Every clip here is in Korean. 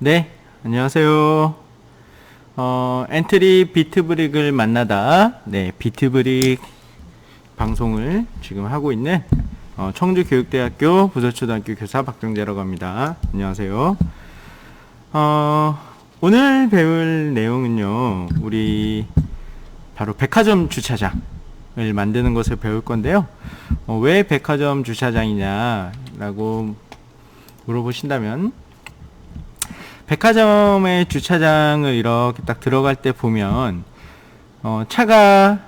네, 안녕하세요. 어, 엔트리 비트브릭을 만나다, 네, 비트브릭 방송을 지금 하고 있는 어, 청주교육대학교 부서초등학교 교사 박정재라고 합니다. 안녕하세요. 어, 오늘 배울 내용은요, 우리 바로 백화점 주차장을 만드는 것을 배울 건데요. 어, 왜 백화점 주차장이냐라고 물어보신다면, 백화점의 주차장을 이렇게 딱 들어갈 때 보면 어, 차가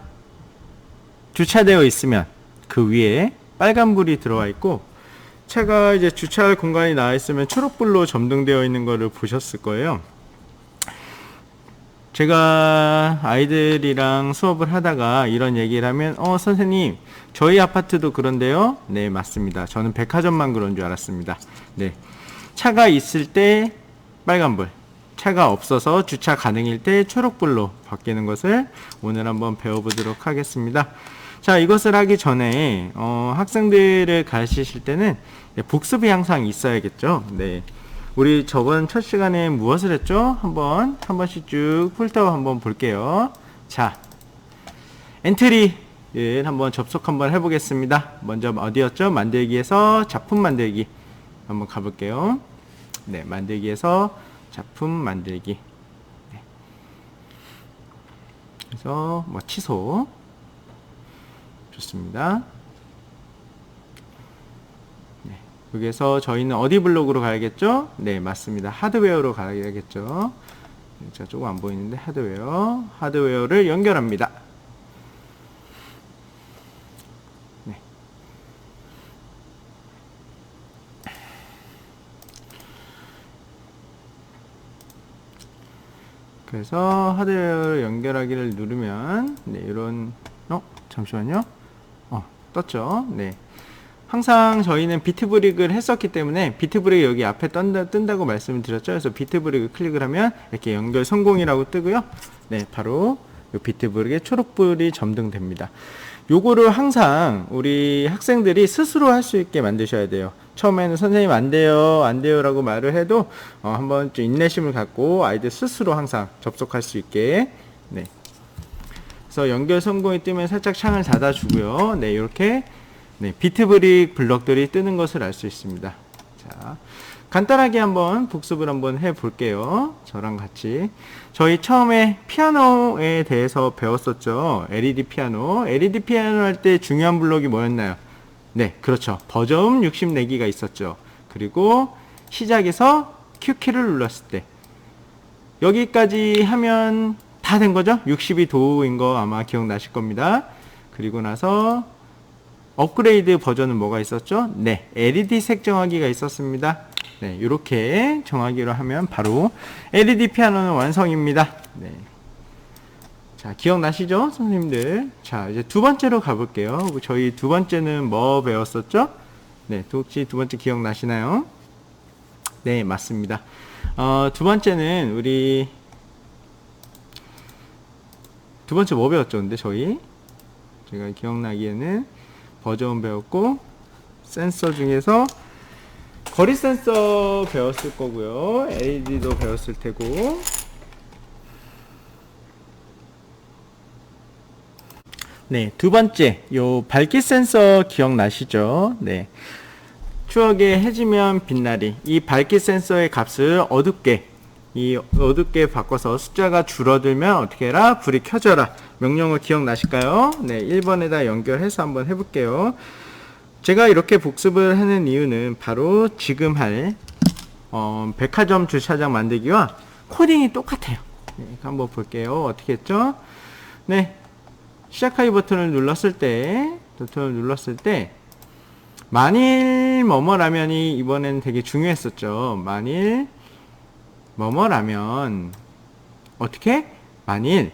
주차되어 있으면 그 위에 빨간불이 들어와 있고 차가 이제 주차할 공간이 나와 있으면 초록불로 점등되어 있는 것을 보셨을 거예요. 제가 아이들이랑 수업을 하다가 이런 얘기를 하면 어 선생님 저희 아파트도 그런데요. 네 맞습니다. 저는 백화점만 그런 줄 알았습니다. 네 차가 있을 때 빨간불 차가 없어서 주차 가능일 때 초록불로 바뀌는 것을 오늘 한번 배워보도록 하겠습니다. 자, 이것을 하기 전에 어, 학생들을 가르치실 때는 복습이 항상 있어야겠죠. 네. 우리 저번 첫 시간에 무엇을 했죠? 한번 한 번씩 쭉 훑어 한번 볼게요. 자, 엔트리 예, 한번 접속 한번 해보겠습니다. 먼저 어디였죠? 만들기에서 작품 만들기 한번 가볼게요. 네, 만들기에서 작품 만들기. 네. 그래서 뭐 취소 좋습니다. 네, 여기에서 저희는 어디 블록으로 가야겠죠? 네, 맞습니다. 하드웨어로 가야겠죠. 자, 조금 안 보이는데 하드웨어, 하드웨어를 연결합니다. 네. 그래서 하드웨어를 연결하기를 누르면 네, 이런 어 잠시만요. 어 떴죠. 네. 항상 저희는 비트브릭을 했었기 때문에 비트브릭 여기 앞에 뜬다, 뜬다고 말씀을 드렸죠. 그래서 비트브릭을 클릭을 하면 이렇게 연결 성공이라고 뜨고요. 네, 바로 비트브릭에 초록불이 점등됩니다. 요거를 항상 우리 학생들이 스스로 할 수 있게 만드셔야 돼요. 처음에는 선생님 안 돼요, 안 돼요 라고 말을 해도 어, 한번 좀 인내심을 갖고 아이들 스스로 항상 접속할 수 있게 네. 그래서 연결 성공이 뜨면 살짝 창을 닫아주고요. 네, 이렇게 네, 비트브릭 블럭들이 뜨는 것을 알 수 있습니다. 자, 간단하게 한번 복습을 한번 해 볼게요. 저랑 같이. 저희 처음에 피아노에 대해서 배웠었죠. LED 피아노. LED 피아노 할 때 중요한 블록이 뭐였나요? 네, 그렇죠. 버전 64기가 있었죠. 그리고 시작에서 Q키를 눌렀을 때. 여기까지 하면 다 된 거죠? 60이 도인 거 아마 기억나실 겁니다. 그리고 나서 업그레이드 버전은 뭐가 있었죠? 네, LED 색 정하기가 있었습니다. 네, 이렇게 정하기로 하면 바로 LED 피아노는 완성입니다. 네. 자, 기억나시죠? 선생님들. 자, 이제 두 번째로 가볼게요. 저희 두 번째는 뭐 배웠었죠? 네, 혹시 두 번째 기억나시나요? 네, 맞습니다. 어, 두 번째는 우리 두 번째 뭐 배웠죠? 근데 저희 제가 기억나기에는 버전 배웠고 센서 중에서 거리 센서 배웠을 거고요. LED도 배웠을 테고 네, 두 번째, 요 밝기 센서 기억나시죠? 네. 추억에 해지면 빛나리. 이 밝기 센서의 값을 어둡게, 이 어둡게 바꿔서 숫자가 줄어들면 어떻게 해라? 불이 켜져라. 명령어 기억나실까요? 네, 1번에다 연결해서 한번 해볼게요. 제가 이렇게 복습을 하는 이유는 바로 지금 할, 어, 백화점 주차장 만들기와 코딩이 똑같아요. 네, 한번 볼게요. 어떻게 했죠? 네, 시작하기 버튼을 눌렀을 때, 버튼을 눌렀을 때, 만일 뭐뭐라면이 이번엔 되게 중요했었죠. 만일 뭐뭐라면 어떻게? 만일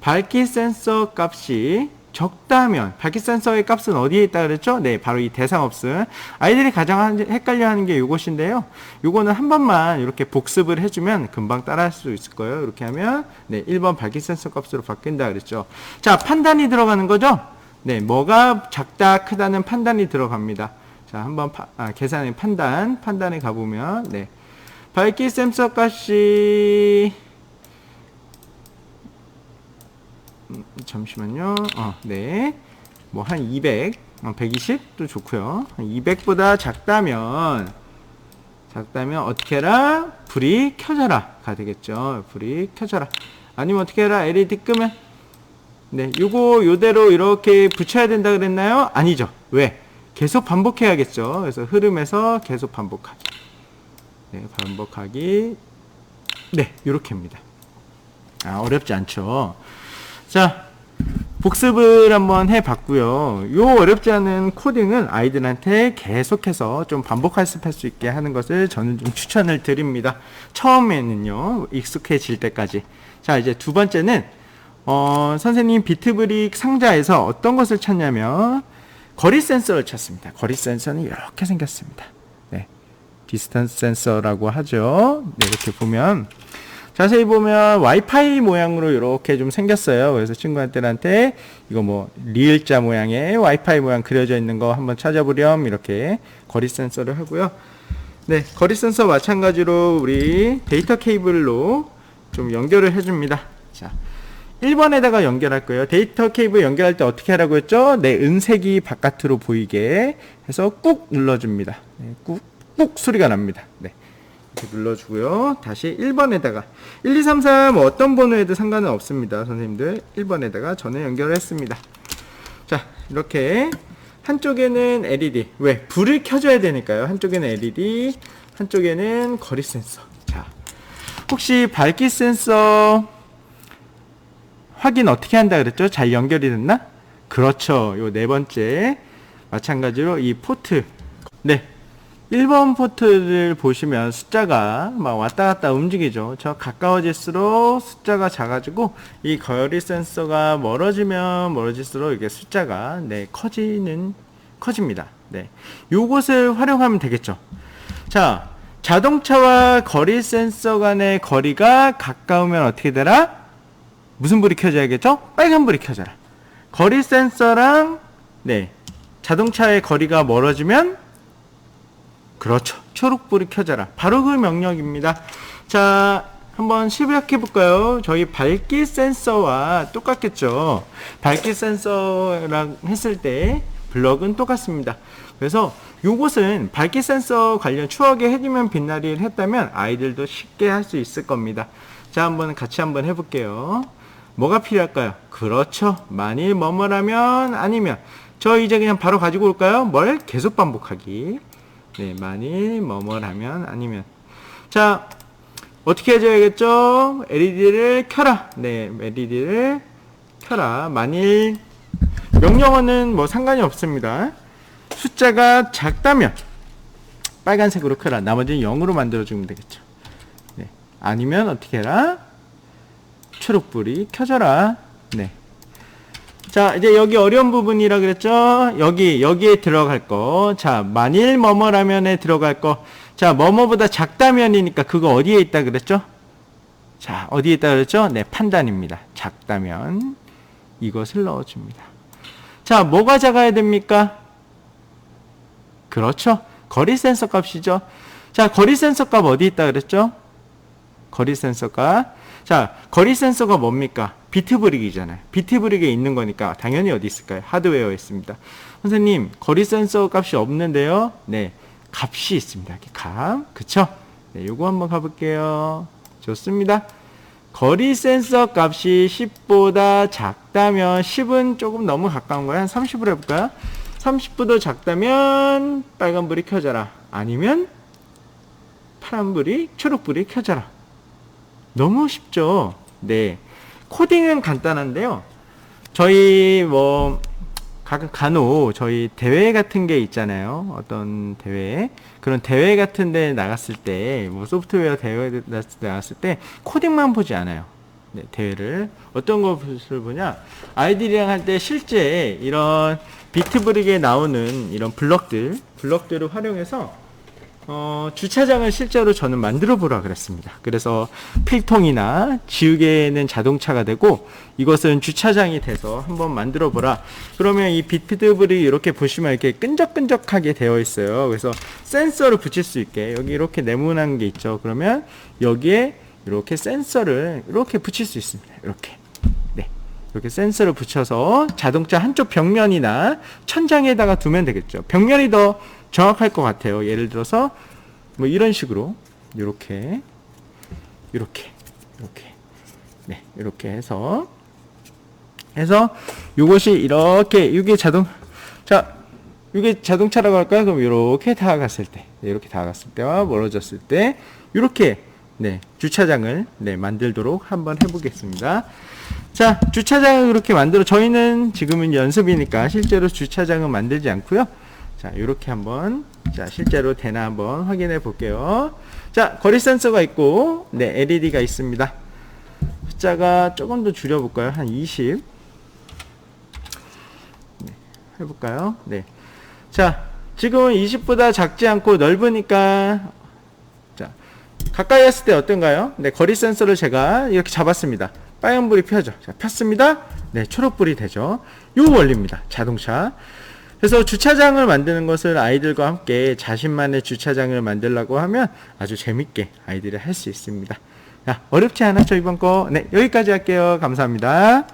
밝기 센서 값이 적다면 밝기 센서의 값은 어디에 있다 그랬죠? 네, 바로 이 대상 없음. 아이들이 가장 헷갈려 하는 게 이것인데요. 요거는 한 번만 이렇게 복습을 해주면 금방 따라할 수 있을 거예요. 이렇게 하면 네, 1번 밝기 센서 값으로 바뀐다 그랬죠. 자, 판단이 들어가는 거죠? 네, 뭐가 작다, 크다는 판단이 들어갑니다. 자, 한번 파, 아, 계산의 판단, 판단에 가보면 네, 밝기 센서 값이 음, 잠시만요. 어, 네. 뭐 한 200, 어, 120도 좋고요. 200보다 작다면 작다면 어떻게 해라? 불이 켜져라 가 되겠죠. 불이 켜져라. 아니면 어떻게 해라? LED 끄면 네, 요거 요대로 이렇게 붙여야 된다 그랬나요? 아니죠. 왜? 계속 반복해야겠죠. 그래서 흐름에서 계속 반복하기. 네, 반복하기. 네, 요렇게입니다. 아, 어렵지 않죠. 자, 복습을 한번 해봤고요. 요 어렵지 않은 코딩은 아이들한테 계속해서 좀 반복 학습할 수 있게 하는 것을 저는 좀 추천을 드립니다. 처음에는요, 익숙해질 때까지. 자, 이제 두 번째는, 어, 선생님 비트브릭 상자에서 어떤 것을 찾냐면, 거리 센서를 찾습니다. 거리 센서는 이렇게 생겼습니다. 네. 디스턴스 센서라고 하죠. 네, 이렇게 보면, 자세히 보면 와이파이 모양으로 이렇게 좀 생겼어요. 그래서 친구한테 이거 뭐 리을자 모양의 와이파이 모양 그려져 있는 거 한번 찾아보렴 이렇게 거리 센서를 하고요. 네, 거리 센서 마찬가지로 우리 데이터 케이블로 좀 연결을 해줍니다. 자, 1번에다가 연결할 거예요. 데이터 케이블 연결할 때 어떻게 하라고 했죠? 네, 은색이 바깥으로 보이게 해서 꾹 눌러줍니다. 네, 꾹, 꾹 소리가 납니다. 네. 이렇게 눌러주고요. 다시 1번에다가 1, 2, 3, 4 뭐 어떤 번호에도 상관은 없습니다. 선생님들 1번에다가 전에 연결을 했습니다. 자 이렇게 한쪽에는 LED 왜? 불을 켜줘야 되니까요. 한쪽에는 LED 한쪽에는 거리 센서 자 혹시 밝기 센서 확인 어떻게 한다 그랬죠? 잘 연결이 됐나? 그렇죠. 요 네 번째 마찬가지로 이 포트 네 1번 포트를 보시면 숫자가 막 왔다 갔다 움직이죠. 저 가까워질수록 숫자가 작아지고 이 거리 센서가 멀어지면 멀어질수록 이게 숫자가 네, 커지는 커집니다. 네. 요것을 활용하면 되겠죠. 자, 자동차와 거리 센서 간의 거리가 가까우면 어떻게 되라? 무슨 불이 켜져야겠죠? 빨간 불이 켜져라. 거리 센서랑 네. 자동차의 거리가 멀어지면 그렇죠. 초록불이 켜져라. 바로 그 명령입니다. 자, 한번 시작해 볼까요? 저희 밝기 센서와 똑같겠죠. 밝기 센서랑 했을 때 블럭은 똑같습니다. 그래서 요것은 밝기 센서 관련 추억의 해주면 빛나리를 했다면 아이들도 쉽게 할 수 있을 겁니다. 자, 한번 같이 한번 해볼게요. 뭐가 필요할까요? 그렇죠. 만일 뭐뭐라면 아니면 저 이제 그냥 바로 가지고 올까요? 뭘 계속 반복하기. 네, 만일 뭐뭐라면 아니면 자 어떻게 해줘야겠죠? LED를 켜라. 네, LED를 켜라. 만일 명령어는 뭐 상관이 없습니다. 숫자가 작다면 빨간색으로 켜라. 나머지는 0으로 만들어주면 되겠죠. 네. 아니면 어떻게 해라? 초록불이 켜져라. 네. 자, 이제 여기 어려운 부분이라 그랬죠? 여기, 여기에 들어갈 거. 자, 만일 뭐뭐라면에 들어갈 거. 자, 뭐뭐보다 작다면이니까 그거 어디에 있다 그랬죠? 자, 어디에 있다 그랬죠? 네, 판단입니다. 작다면 이것을 넣어줍니다. 자, 뭐가 작아야 됩니까? 그렇죠. 거리 센서 값이죠. 자, 거리 센서 값 어디 있다 그랬죠? 거리 센서 값. 자, 거리 센서가 뭡니까? 비트 브릭이잖아요. 비트 브릭에 있는 거니까 당연히 어디 있을까요? 하드웨어에 있습니다. 선생님, 거리 센서 값이 없는데요? 네, 값이 있습니다. 값. 그쵸? 네, 요거 한번 가볼게요. 좋습니다. 거리 센서 값이 10보다 작다면 10은 조금 너무 가까운 거예요. 한 30으로 해볼까요? 30보다 작다면 빨간불이 켜져라. 아니면 파란불이 초록불이 켜져라. 너무 쉽죠? 네. 코딩은 간단한데요. 저희 뭐 간혹 저희 대회 같은 게 있잖아요. 어떤 대회 그런 대회 같은 데 나갔을 때 뭐 소프트웨어 대회 나갔을 때 코딩만 보지 않아요. 네, 대회를 어떤 것을 보냐 아이들이랑 할 때 실제 이런 비트브릭에 나오는 이런 블럭들 블럭들을 활용해서 어, 주차장을 실제로 저는 만들어 보라 그랬습니다. 그래서 필통이나 지우개는 자동차가 되고 이것은 주차장이 돼서 한번 만들어 보라. 그러면 이 비트블이 이렇게 보시면 이렇게 끈적끈적하게 되어 있어요. 그래서 센서를 붙일 수 있게 여기 이렇게 네모난 게 있죠. 그러면 여기에 이렇게 센서를 이렇게 붙일 수 있습니다. 이렇게. 네. 이렇게 센서를 붙여서 자동차 한쪽 벽면이나 천장에다가 두면 되겠죠. 벽면이 더 정확할 것 같아요. 예를 들어서 뭐 이런 식으로 이렇게 이렇게 이렇게 네 이렇게 해서 해서 이것이 이렇게 이게 자동 자 이게 자동차라고 할까요? 그럼 이렇게 다가갔을 때 네, 이렇게 다가갔을 때와 멀어졌을 때 이렇게 네 주차장을 네 만들도록 한번 해보겠습니다. 자 주차장을 그렇게 만들어 저희는 지금은 연습이니까 실제로 주차장은 만들지 않고요. 자, 이렇게 한번 자, 실제로 되나 한번 확인해 볼게요. 자, 거리 센서가 있고 네, LED가 있습니다. 숫자가 조금 더 줄여 볼까요? 한 20. 네, 해 볼까요? 네. 자, 지금은 20보다 작지 않고 넓으니까 자, 가까이 했을 때 어떤가요? 네, 거리 센서를 제가 이렇게 잡았습니다. 빨간불이 펴죠. 자, 폈습니다. 네, 초록불이 되죠. 요 원리입니다. 자동차. 그래서 주차장을 만드는 것을 아이들과 함께 자신만의 주차장을 만들라고 하면 아주 재밌게 아이들이 할 수 있습니다. 자, 어렵지 않았죠, 이번 거? 네, 여기까지 할게요. 감사합니다.